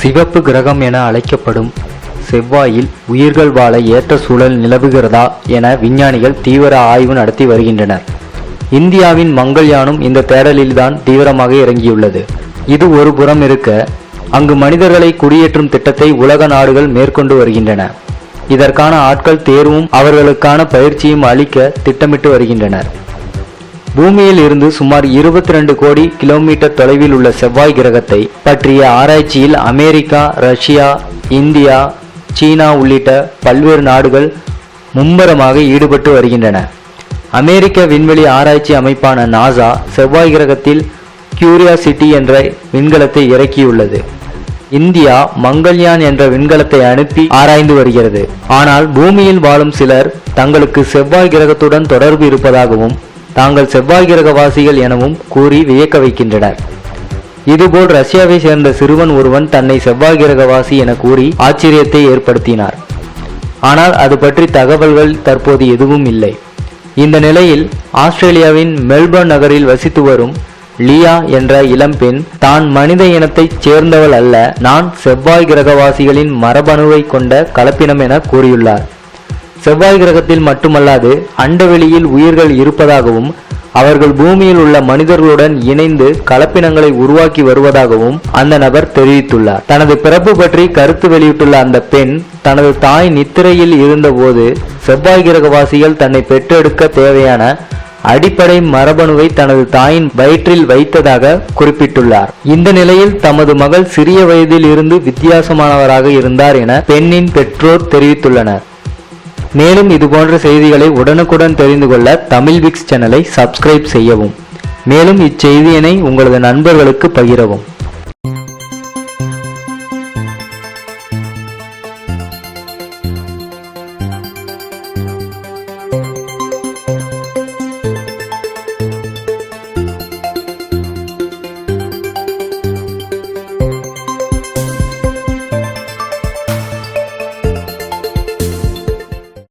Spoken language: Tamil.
சிவப்பு கிரகம் என அழைக்கப்படும் செவ்வாயில் உயிர்கள் வாழ ஏற்ற சூழல் நிலவுகிறதா என விஞ்ஞானிகள் தீவிர ஆய்வு நடத்தி வருகின்றனர். இந்தியாவின் மங்கள்யானும் இந்த தேடலில்தான் தீவிரமாக இறங்கியுள்ளது. இது ஒரு புறம் இருக்க அங்கு மனிதர்களை குடியேற்றும் திட்டத்தை உலக நாடுகள் மேற்கொண்டு வருகின்றன. இதற்கான ஆட்கள் தேர்வும் அவர்களுக்கான பயிற்சியும் அளிக்க திட்டமிட்டு வருகின்றனர். பூமியில் இருந்து சுமார் 22 கோடி கிலோமீட்டர் தொலைவில் உள்ள செவ்வாய் கிரகத்தை பற்றிய ஆராய்ச்சியில் அமெரிக்கா ரஷ்யா இந்தியா சீனா உள்ளிட்ட பல்வேறு நாடுகள் மும்முரமாக ஈடுபட்டு வருகின்றன. அமெரிக்க விண்வெளி ஆராய்ச்சி அமைப்பான நாசா செவ்வாய் கிரகத்தில் கியூரியாசிட்டி என்ற விண்கலத்தை இறக்கியுள்ளது. இந்தியா மங்கள்யான் என்ற விண்கலத்தை அனுப்பி ஆராய்ந்து வருகிறது. ஆனால் பூமியில் வாழும் சிலர் தங்களுக்கு செவ்வாய் கிரகத்துடன் தொடர்பு இருப்பதாகவும் தாங்கள் செவ்வாய் கிரகவாசிகள் எனவும் கூறி வியக்க வைக்கின்றனர். இதுபோல் ரஷ்யாவை சேர்ந்த சிறுவன் ஒருவன் தன்னை செவ்வாய் கிரகவாசி என கூறி ஆச்சரியத்தை ஏற்படுத்தினார். ஆனால் அது பற்றி தகவல்கள் தற்போது எதுவும் இல்லை. இந்த நிலையில் ஆஸ்திரேலியாவின் மெல்பர்ன் நகரில் வசித்து வரும் லியா என்ற இளம்பெண் தான் மனித இனத்தைச் சேர்ந்தவள் அல்ல நான் செவ்வாய் கிரகவாசிகளின் மரபணுவை கொண்ட கலப்பினம் என கூறியுள்ளார். செவ்வாய் கிரகத்தில் மட்டுமல்லாது அண்டவெளியில் உயிர்கள் இருப்பதாகவும் அவர்கள் பூமியில் உள்ள மனிதர்களுடன் இணைந்து கலப்பினங்களை உருவாக்கி வருவதாகவும் அந்த நபர் தெரிவித்துள்ளார். தனது பிறப்பு பற்றி கருத்து வெளியிட்டுள்ள அந்த பெண் தனது தாய் நித்திரையில் இருந்தபோது செவ்வாய் கிரகவாசிகள் தன்னை பெற்றெடுக்க தேவையான அடிப்படை மரபணுவை தனது தாயின் வயிற்றில் வைத்ததாக குறிப்பிட்டுள்ளார். இந்த நிலையில் தமது மகள் சிறிய வயதில் இருந்து வித்தியாசமானவராக இருந்தார் என பெண்ணின் பெற்றோர் தெரிவித்துள்ளனர். மேலும் இதுபோன்ற செய்திகளை உடனுக்குடன் தெரிந்து கொள்ள தமிழ் விக்ஸ் சேனலை சப்ஸ்கிரைப் செய்யவும். மேலும் இச்செய்தியினை உங்களது நண்பர்களுக்கு பகிரவும்.